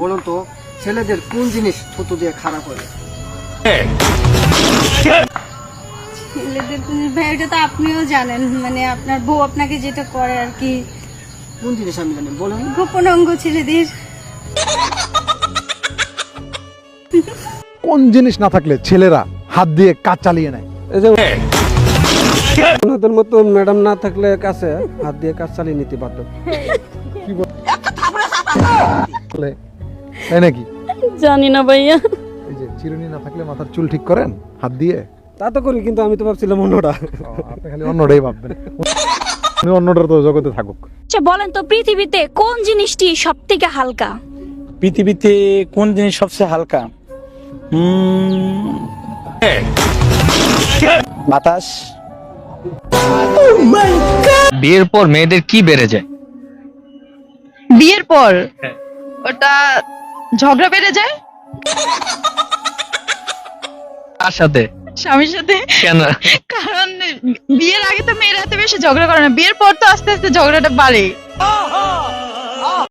বলুন তো ছেলেদের কোন জিনিস থুতু দিয়ে খারাপ করে ছেলেদের জিনিস ভাই এটা তো আপনিও জানেন মানে আপনার বউ আপনাকে যেটা করে আর কি। কোন জিনিস আমি জানি? বলুন। গোপন অঙ্গ ছেলেদের। কোন জিনিস না থাকলে ছেলেরা হাত দিয়ে কাজ চালিয়ে নেয়? এই যে মতো ম্যাডাম না থাকলে কাছে হাত দিয়ে কাজ চালিয়ে নিতে পারতো বলে, তাই নাকি? জানি না ভাইয়া। এই যে চিরুনি না থাকলে মাথার চুল ঠিক করেন? হাত দিয়ে? তা তো করি কিন্তু আমি তো ভাবছিলাম অন্যটা। আপনি খালি অন্যটাই ভাববেন। উনি অন্যটার তো জগতে থাকুক। আচ্ছা বলেন তো পৃথিবীতে কোন জিনিসটি সব থেকে হালকা? পৃথিবীতে কোন জিনিস সবচেয়ে হালকা? বাতাস। বিয়ের পর মেয়েদের কি বেড়ে যায়? বিয়ের পর? ওটা ঝগড়া বেড়ে যায়? কার সাথে? স্বামীর সাথে? কেন? কারণ বিয়ের আগে তো মেয়েরা এত বেশি ঝগড়া করে না। বিয়ের পর তো আস্তে আস্তে ঝগড়াটা বাড়ে।